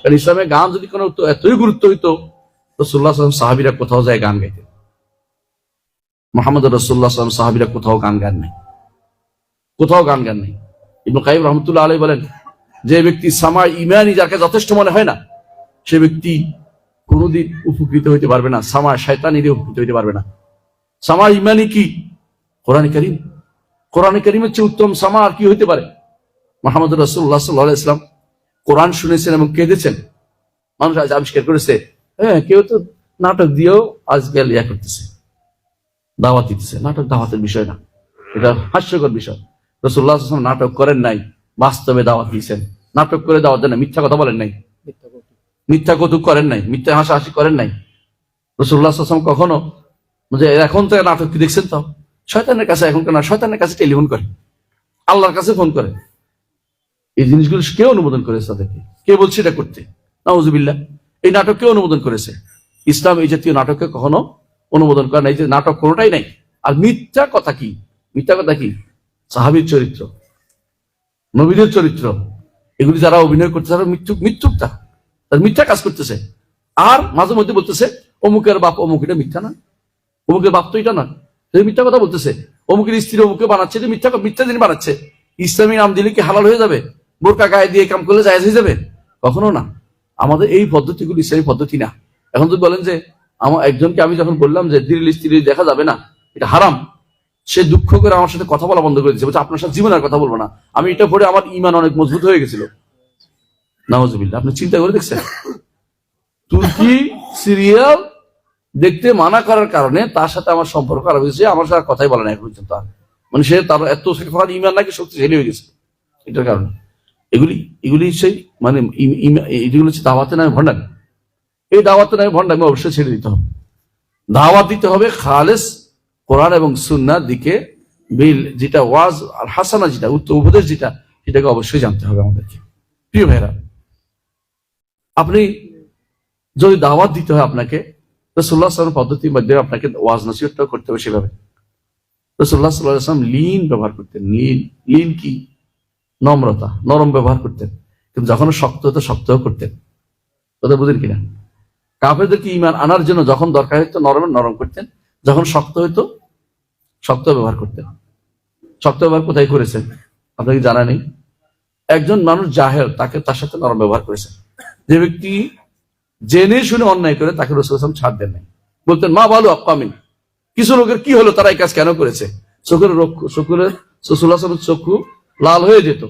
কারণ ইসলামে গান যদি কোনো এতই গুরুত্ব হইতো রসুল্লাহ সাল্লাম সাহাবিরা কোথাও যায় গান গাইতে মোহাম্মদ রসুল্লাহ সাল্লাম সাহাবিরা কোথাও গান গান নাই। কোথাও গান গান নাই। ইবনু কাইম রহমতুল্লাহ আলাই বলেন, যে ব্যক্তি সামা ইমানি যার কাছে যথেষ্ট মনে হয় না, সে ব্যক্তি কোনোদিন উপকৃত হইতে পারবে না সামা শয়তানি উপকৃত হইতে পারবে না। সামা ইমানি কি? কোরআন করিম। কোরআন করিমের চেয়ে উত্তম সামা আর কি হইতে পারে? মোহাম্মদ রসুল্লাহ সাল্লাহ ইসলাম কোরআন শুনেছেন এবং কেঁদেছেন মানুষ আজ আবিষ্কার করেছে। হ্যাঁ কেউ তো নাটক দিয়েও আজকাল ইয়া করতেছে দাওয়াত দিতেছে। নাটক দাওয়াতের বিষয় না। এটা হাস্যকর বিষয়। রসুল্লাহ নাটক করেন নাই বাস্তবে দাওয়াত দিয়েছেন। নাটক করে দাওয়াত দেন না মিথ্যা কথা বলেন নাই। মিথ্যা কৌতুক। করেন নাই মিথ্যা হাসাহাসি করেন নাই। রসুল্লাহ আসলাম কখনো যে এখন তো নাটক কি দেখছেন তো? শয়তানের কাছে এখন না শয়তানের কাছে টেলিফোন করে। আল্লাহর কাছে ফোন করে। এই জিনিসগুলো কে অনুমোদন করেছে তাদেরকে? কে বলছে এটা করতে? নওয়াজুবিল্লাহ এই নাটক কে অনুমোদন করেছে? ইসলাম এই জাতীয় নাটককে কখনো অনুমোদন করে নাই যে নাটক কোনোটাই নাই। আর মিথ্যা কথা কি? মিথ্যা কথা কি? সাহাবির চরিত্র নবীনের চরিত্র। এগুলি যারা অভিনয় করতে তারা মৃত্যু মৃত্যুকটা তার মিথ্যা কাজ করতেছে। আর মাঝে মধ্যে বলতেছে, অমুকের বাপ অমুক, এটা মিথ্যা না। অমুকের বাপ তো এটা না। মিথ্যা কথা বলতেছে। অমুকের স্ত্রী অমুকে বানাচ্ছে মিথ্যা মিথ্যা জিনিস বানাচ্ছে। ইসলামী নাম দিলে কি হালাল হয়ে যাবে? বোরকা গায়ে দিয়ে কাম করলে জায়েজ হয়ে যাবে? কখনো না। আমাদের এই পদ্ধতিগুলি ইসলামী পদ্ধতি না। এখন যদি বলেন যে আমার একজনকে আমি যখন বললাম যে দিল স্ত্রী দেখা যাবে না, এটা হারাম। সে দুঃখ করে আমার সাথে কথা বলা বন্ধ করে দিচ্ছে বলছে, আপনার সাথে জীবনের কথা বলব না। আমি এটা পড়ে আমার ইমান অনেক মজবুত হয়ে গেছিল। নওয়াজবিল্লা আপনি চিন্তা করে দেখছেন? তুর্কি, সিরিয়াল দেখতে মানা করার কারণে তার সাথে আমার সম্পর্ক খারাপ হয়েছে আমার সাথে কথাই বলে না এখন পর্যন্ত আর। মানে সে তার এত ইমান নাকি শক্তিশালী হয়ে গেছে। এটার কারণে। এগুলি এগুলি সেই মানে এগুলো হচ্ছে দাওয়াতে নামে ভণ্ডামি। এই দাওয়াতে নামে ভণ্ডামি অবশ্যই ছেড়ে দিতে হবে। দাওয়াত দিতে হবে খালেস কোরআন এবং সুন্নার দিকে। বিল যেটা ওয়াজ, আর হাসানা যেটা উত্তম উপদেশ যেটা, সেটাকে অবশ্যই জানতে হবে আমাদেরকে। প্রিয় ভাইরা আপনি যদি দাওয়াত দিতে হয় আপনাকে রসুল্লাহ সাল্লাম পদ্ধতির মধ্যে আপনাকে ওয়াজ নসিহতটাও করতে হবে সেভাবে। রসুল্লাহ সাল্লাহ আসলাম লিন ব্যবহার করতেন। লিন লিন কি? নম্রতা, নরম ব্যবহার করতেন। কিন্তু যখন শক্ত হতো, শক্তও করতেন। কথা বুঝেন কিনা? কাফেরদেরকে ইমান আনার জন্য যখন দরকার হতো নরম নরম করতেন। যখন শক্ত হইতো, শক্ত ব্যবহার করতেন। শক্ত ব্যবহার কোথায় করেছেন? আপনাকে জানা নেই? একজন মানুষ জাহের তাকে তার সাথে নরম ব্যবহার করেছেন যে ব্যক্তি জেনে শুনে অন্যায় করে, তাকে রসুল আসলাম ছাড় দেন নাই। বলতেন, মা বলো আকামিন কিছু লোকের কি হলো, তারা এই কাজ কেন করেছে? চোখের রক্ষ- চোখের, রসুল আসলামের চক্ষু লাল হয়ে যেত।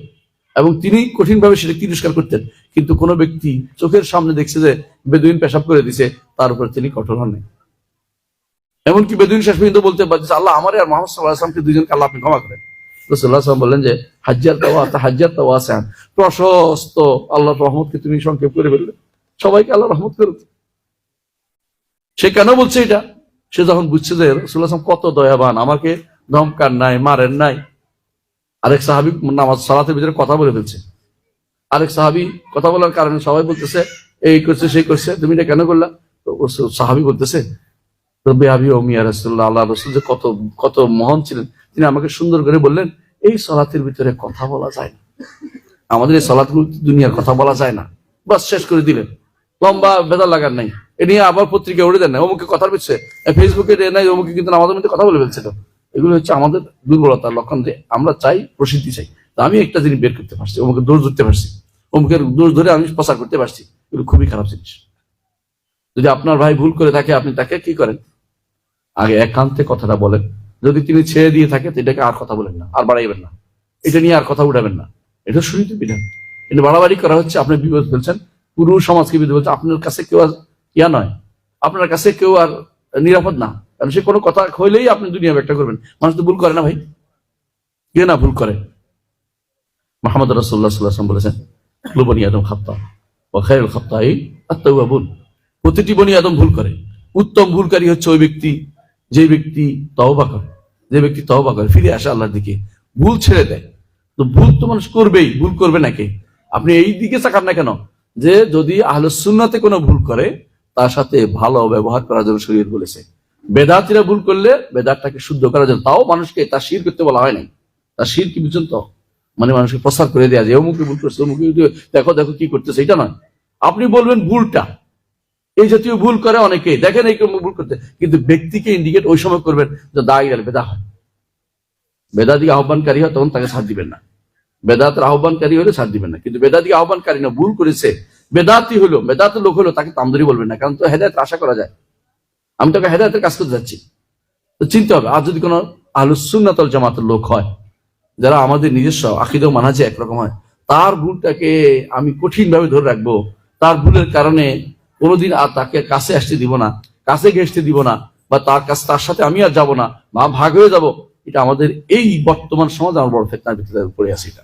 এবং তিনি কঠিনভাবে সেটা তিরস্কার করতেন। কিন্তু কোন ব্যক্তি চোখের সামনে দেখছে যে বেদুইন পেশাব করে দিছে, তার উপর তিনি কঠোর হন এমনকি বেদুইন শেষ পর্যন্ত বলতে পারছে আল্লাহ আমার আর মোহাম্মদ সাল্লাহ আসলামকে দুজনকে আল্লাহ আপনি ক্ষমা করেন। রসুল্লাহ আসলাম বললেন যে তাওয়া তাওয়া প্রশস্ত আল্লাহ রহমতকে তুমি সংক্ষেপ করে ফেললে। সবাইকে আল্লাহ রহমত করুক। সে কেন বলছে এটা? সে যখন বুঝছে যে রসুল্লাহ কত দয়াবান, আমাকে ধমকার নাই মারেন নাই আরেক সাহাবি নামাজ, সালাতের ভিতরে কথা বলে ফেলছে। আরেক সাহাবি কথা বলার কারণে সবাই বলতেছে, এই করছে, সেই করছে, তুমি এটা কেন করলা? তো সাহাবি বলতেছে আবি ও মিয়া আল্লাহ রসুল যে কত কত মহান ছিলেন, তিনি আমাকে সুন্দর করে বললেন, এই সলাতের ভিতরে কথা বলা যায় না। আমাদের এই সলাৎগুলো দুনিয়ার কথা বলা যায় না। বাস শেষ করে দিলেন। লম্বা বেদা লাগার নাই। এ নিয়ে আবার পত্রিকা উড়ে দেন না অমুকে কথা বলছে ফেসবুকে নাই, অমুকে কিন্তু আমাদের মধ্যে কথা বলে ফেলছিল। এগুলো হচ্ছে আমাদের দুর্বলতার লক্ষণ যে আমরা চাই, প্রসিদ্ধি চাই। আমি একটা জিনিস বের করতে পারছি, অমুকে দোষ ধরতে পারছি। অমুকের দোষ ধরে আমি প্রচার করতে পারছি, এগুলো খুবই খারাপ জিনিস। যদি আপনার ভাই ভুল করে থাকে, আপনি তাকে কি করেন? আগে একান্তে কথাটা বলেন। যদি তিনি ছেড়ে দিয়ে থাকে, তো এটাকে আর কথা বলেন না, আর বাড়াইবেন না। এটা নিয়ে আর কথা উঠাবেন না। এটা শুনিত বিধান। কিন্তু বাড়াবাড়ি করা হচ্ছে, আপনি বিপদ ফেলছেন পুরো সমাজকে বিপদ বলছে আপনার কাছে কেউ আর ইয়া নয়। আপনার কাছে কেউ আর নিরাপদ না। কারণ সে কোনো কথা হইলেই আপনি দুনিয়া ব্যাখ্যা করবেন। মানুষ তো ভুল করে না ভাই? কে না ভুল করে? মোহাম্মদ রসুল্লাহ বলেছেন আদম খাপ্তা ও আত্মা ভুল প্রতিটি বনি আদম ভুল করে। উত্তম ভুলকারী হচ্ছে ওই ব্যক্তি, যে ব্যক্তি করে, যে ব্যক্তি করে, ফিরে আসে আল্লাহর দিকে। ভুল ছেড়ে দেয়। তো ভুল তো মানুষ করবেই, ভুল করবে নাকি আপনি এই দিকে চাকান না কেন? যে যদি আহলে সুন্নাতে কোনো ভুল করে, তার সাথে ভালো ব্যবহার করার জন্য শরীর বলেছে। বেদাতিরা ভুল করলে বেদাতটাকে শুদ্ধ করার জন্য। তাও মানুষকে তা শির করতে বলা হয় নাই। তা শির কি বুঝছেন তো? মানে মানুষকে প্রসার করে দেওয়া যে অমুকে ভুল করছে, অমুকে দেখো দেখো কি করতেছে। এটা নয়। আপনি বলবেন ভুলটা। এই জাতীয় ভুল করে অনেকে। দেখেন এই ভুল করতে। কিন্তু ব্যক্তিকে ইন্ডিকেট ওই সময় করবেন যে দায় গেলে বেদা হয়। বেদাদিকে আহ্বানকারী হয়, তখন তাকে ছাড় দিবেন না। বেদাতের আহ্বানকারী হলে ছাড় দিবেন না। কিন্তু বেদাদিকে আহ্বানকারী না, ভুল করেছে। বেদাতি হলো, বেদাতের লোক হলো, তাকে তামদারি বলবেন না। কারণ তো হেদায়ত আশা করা যায়। আমি তোকে হেদায়তের কাজ করতে যাচ্ছি। তো চিনতে হবে, আর যদি কোনো আলুসুন্নাতল জামাতের লোক হয়, যারা আমাদের নিজস্ব মানাজে একরকম হয়, তার ভুলটাকে আমি কঠিন ভাবে ধরে রাখব। তার ভুলের কারণে কোনোদিন আর তাকে কাছে আসতে দিব না, কাছে ঘেসতে দিব না, বা তার কাছে, তার সাথে আমি আর যাব না, বা ভাগ হয়ে যাব। এটা আমাদের এই বর্তমান সমাজ আমার বড় ফেতনার ভিতরে পড়ে আছি এটা।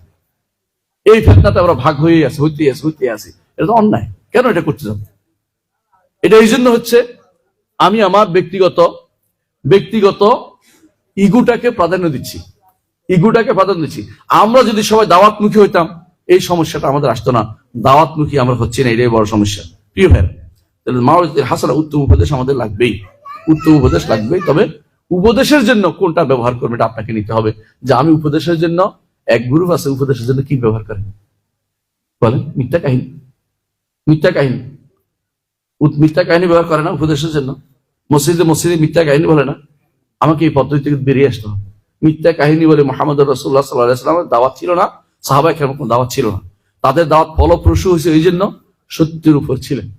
এই ফেতনাতে আমরা ভাগ হয়ে আছি হইতে আছি হইতে আছি। এটা তো অন্যায়। কেন এটা করতে যাব? এটা এই জন্য হচ্ছে আমি আমার ব্যক্তিগত ব্যক্তিগত ইগুটাকে প্রাধান্য দিচ্ছি। ইগুটাকে প্রাধান্য দিচ্ছি। আমরা যদি সবাই দাওয়াতমুখী হইতাম, এই সমস্যাটা আমাদের আসতো না। দাওয়াতমুখী আমরা হচ্ছি না, এটাই বড় সমস্যা। প্রিয় ভাইরা তাহলে মাওলাদের হাসানা উত্তম উপদেশ আমাদের লাগবেই। উত্তম উপদেশ লাগবেই। তবে উপদেশের জন্য কোনটা ব্যবহার করবে এটা আপনাকে নিতে হবে। যে আমি উপদেশের জন্য, এক গ্রুপ আছে, উপদেশের জন্য কি ব্যবহার করেন? বলেন, মিথ্যা কাহিনী। মিথ্যা কাহিনী। মিথ্যা কাহিনী ব্যবহার করে না উপদেশের জন্য? মসজিদে মসজিদে মিথ্যা কাহিনী বলে না? আমাকে এই পদ্ধতি থেকে বেরিয়ে আসতে হবে। মিথ্যা কাহিনী বলে মোহাম্মদ রসুল্লাহ সাল্লাহামের দাওয়াত ছিল না সাহাবাই খেলাম কোনো দাওয়াত ছিল না। তাদের দাওয়াত ফলপ্রসূ হয়েছে এই জন্য সত্যের উপর ছিলেন।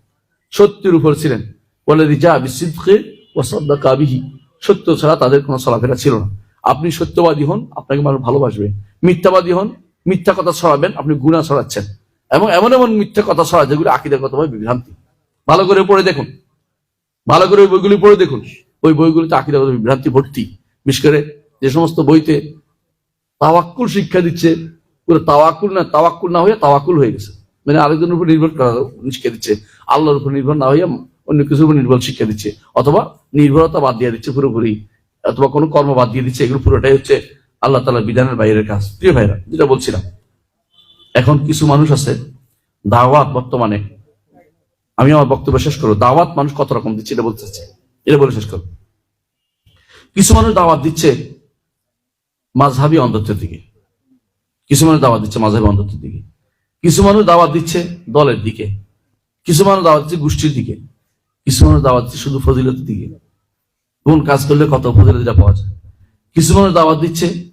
সত্যের উপর ছিলেন। বলে রিজা বিসিদকে ওসদ্দা কাবিহি সত্য ছাড়া তাদের কোনো চলাফেরা ছিল না। আপনি সত্যবাদী হন, আপনাকে মানুষ ভালোবাসবে। মিথ্যাবাদী হন, মিথ্যা কথা ছড়াবেন, আপনি গুণা ছড়াচ্ছেন। এবং এমন এমন মিথ্যা কথা ছড়া যেগুলো আকিদাগতভাবে বিভ্রান্তি। ভালো করে পড়ে দেখুন। ভালো করে ওই বইগুলি পড়ে দেখুন। ওই বইগুলিতে আকিদাগত বিভ্রান্তি, ভর্তি। বিশেষ করে যে সমস্ত বইতে তাওয়াক্কুল শিক্ষা দিচ্ছে, পুরো তাওয়াক্কুল না তাওয়াক্কুল না হয়ে তাওয়াক্কুল হয়ে গেছে। মানে আরেকজনের উপর নির্ভর করা শিক্ষা দিচ্ছে, আল্লাহর উপর নির্ভর না হইয়া অন্য কিছুর উপর নির্ভর শিক্ষা দিচ্ছে, অথবা নির্ভরতা বাদ দিয়ে দিচ্ছে পুরোপুরি, অথবা কোনো কর্ম বাদ দিয়ে দিচ্ছে, এগুলো পুরোটাই হচ্ছে আল্লাহ তালা বিধানের বাইরের কাজ। প্রিয় ভাইরা যেটা বলছিলাম, এখন কিছু মানুষ আছে, দাওয়াত বর্তমানে আমি আমার বক্তব্য শেষ করব। দাওয়াত মানুষ কত রকম দিচ্ছে এটা বলতে চাচ্ছি। এটা বলে শেষ করব। কিছু মানুষ দাওয়াত দিচ্ছে মাঝহাবি অন্ধত্বের দিকে। কিছু মানুষ দাওয়াত দিচ্ছে মাঝহাবি অন্ধত্বের দিকে। কিছু মানুষ দাওয়াত দিচ্ছে দলের দিকে। কিছু মানুষ দাওয়াত দিচ্ছে গোষ্ঠীর দিকে। কিছু মানুষ দাওয়াত দিচ্ছে শুধু ফজিলতের দিকে। কোন কাজ করলে কত ফজিলত এটা পাওয়া যায়। কিছু মানুষ দাওয়াত দিচ্ছে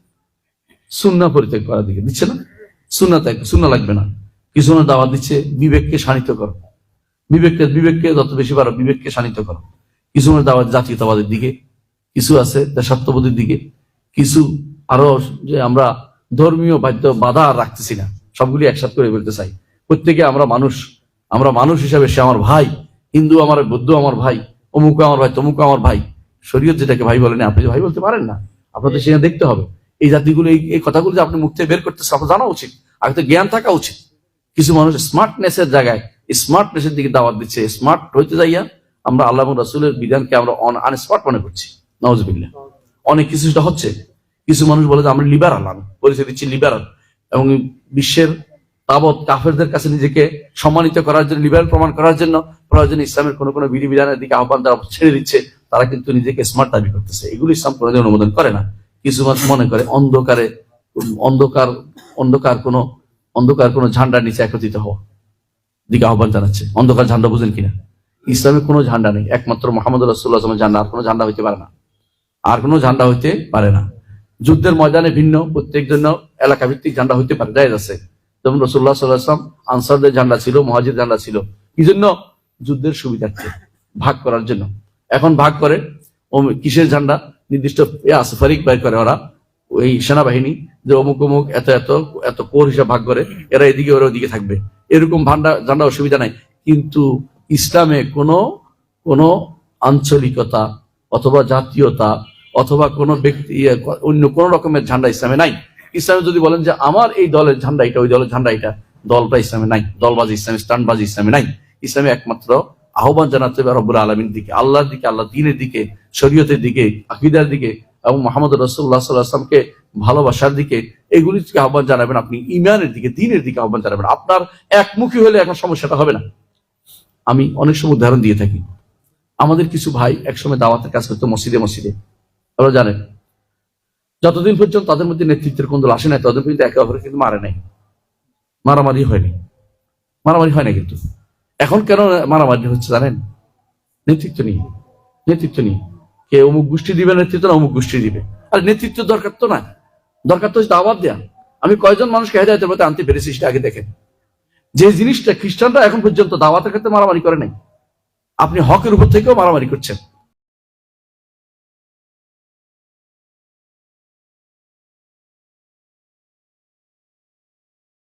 সুন্না পরিত্যাগ করার দিকে। দিচ্ছে না? সুন্না ত্যাগ সুন্না লাগবে না। কিছু মানুষ দাওয়াত দিচ্ছে বিবেককে শানিত করো। বিবেককে বিবেককে যত বেশি পারো, বিবেককে শানিত করো। কিছু মানুষ দাওয়াত, জাতীয়তাবাদের দিকে, কিছু আছে দেশাত্মবোধের দিকে, কিছু আরও যে আমরা ধর্মীয় বাধ্য বাধা আর রাখতেছি না, সবগুলি একসাথে করে বলতে চাই। প্রত্যেকে আমরা মানুষ আমরা মানুষ হিসাবে সে আমার ভাই, হিন্দু আমার, বৌদ্ধ আমার ভাই, অমুক আমার ভাই, তমুক আমার ভাই। শরীয়ত যেটাকে ভাই বলেন আপনি ভাই বলতে পারেন না, আপনাদের সেখানে দেখতে হবে। এই জাতিগুলো, এই কথাগুলো যে আপনি মুখ থেকে বের করতে আপনার জানা উচিত। আগে তো জ্ঞান থাকা উচিত। কিছু মানুষ স্মার্টনেসের জায়গায় স্মার্টনেসের দিকে দাওয়াত দিচ্ছে স্মার্ট হইতে যাইয়া আমরা আল্লাহ রাসুলের বিধানকে আমরা আনস্মার্ট মনে করছি। নওয়াজবিল্লা অনেক কিছু সেটা হচ্ছে। কিছু মানুষ বলে যে, আমরা লিবারাল আমি পরিচয় দিচ্ছি লিবারাল এবং বিশ্বের তাবৎ কাফেরদের কাছে নিজেকে সম্মানিত করার জন্য লিবারাল প্রমাণ করার জন্য, প্রয়োজন ইসলামের কোনো কোনো বিধিবিধানের দিকে আহ্বান তারা ছেড়ে দিচ্ছে, তারা কিন্তু নিজেকে স্মার্ট দাবি করতেছে। এগুলো ইসলাম কোনোদিন অনুমোদন করে না। কিছু মানুষ মনে করে অন্ধকারে, অন্ধকার অন্ধকার কোনো অন্ধকার কোনো ঝান্ডার নিচে একত্রিত হওয়া। দিকে আহ্বান জানাচ্ছে। অন্ধকার ঝান্ডা বুঝেন কিনা? ইসলামে কোনো ঝান্ডা নেই। একমাত্র মোহাম্মদ রসুল্লাহ ঝান্ডা, আর কোনো ঝান্ডা হইতে পারে না। আর কোনো ঝান্ডা হইতে পারে না। যুদ্ধের ময়দানে ভিন্ন, প্রত্যেক জন্য এলাকা ভিত্তিক ঝান্ডা হইতে পারে, জায়েজ আছে। যেমন রসুল্লাহ সাল্লাহাম আনসারদের ঝান্ডা ছিল, মহাজির ঝান্ডা ছিল। কি জন্য যুদ্ধের সুবিধার্থে ভাগ করার জন্য। এখন ভাগ করে কিসের ঝান্ডা? নির্দিষ্ট ফারিক বাইর করে ওরা। ওই সেনাবাহিনী যে অমুক অমুক এত এত এত কোর হিসাব ভাগ করে, এরা এদিকে, ওরা ওদিকে থাকবে। এরকম ভান্ডা ঝান্ডা অসুবিধা নাই। কিন্তু ইসলামে কোনো কোনো আঞ্চলিকতা অথবা জাতীয়তা অথবা কোনো ব্যক্তি ইয়ে, অন্য কোন রকমের ঝান্ডা ইসলামে নাই। ইসলামে যদি বলেন যে আমার এই দলের ঝান্ডা এটা ওই দলের ঝান্ডা এটা দলটা ইসলামে নাই দলবাজি ইসলামে স্টানবাজি ইসলামে নাই। ইসলামে একমাত্র আহ্বান জানাতে হবে রব্বুল আলমীর দিকে আল্লাহর দিকে আল্লাহ দিনের দিকে শরীয়তের দিকে আকিদার দিকে এবং মোহাম্মদ রসুল্লাহ সাল্লাহ আসলামকে ভালোবাসার দিকে এগুলি থেকে আহ্বান জানাবেন আপনি ইমানের দিকে, দিনের দিকে আহ্বান জানাবেন। আপনার একমুখী হলে এখন সমস্যাটা হবে না। আমি অনেক সময় উদাহরণ দিয়ে থাকি। আমাদের কিছু ভাই একসময় দাওয়াতের কাজ করতো মসজিদে মসজিদে। আপনারা জানেন, যতদিন পর্যন্ত তাদের মধ্যে নেতৃত্বের কোন্দল আসে নাই, ততদিন পর্যন্ত একে অপরে কিন্তু মারে নাই। মারামারি হয়নি মারামারি হয় না কিন্তু। এখন কেন মারামারি হচ্ছে জানেন? নেতৃত্ব নিয়ে। নেতৃত্ব নিয়ে। কে অমুক গোষ্ঠী দিবে, নেতৃত্ব না অমুক গোষ্ঠী দিবে? আর নেতৃত্ব দরকার তো না। দরকার তো দাওয়াত দেয়া। আমি কয়জন মানুষকে হেদায়তের বলতে আনতে পেরেছি সেটা আগে দেখেন। যে জিনিসটা খ্রিস্টানরা এখন পর্যন্ত দাওয়াতের ক্ষেত্রে মারামারি করে নাই, আপনি হকের উপর থেকেও মারামারি করছেন।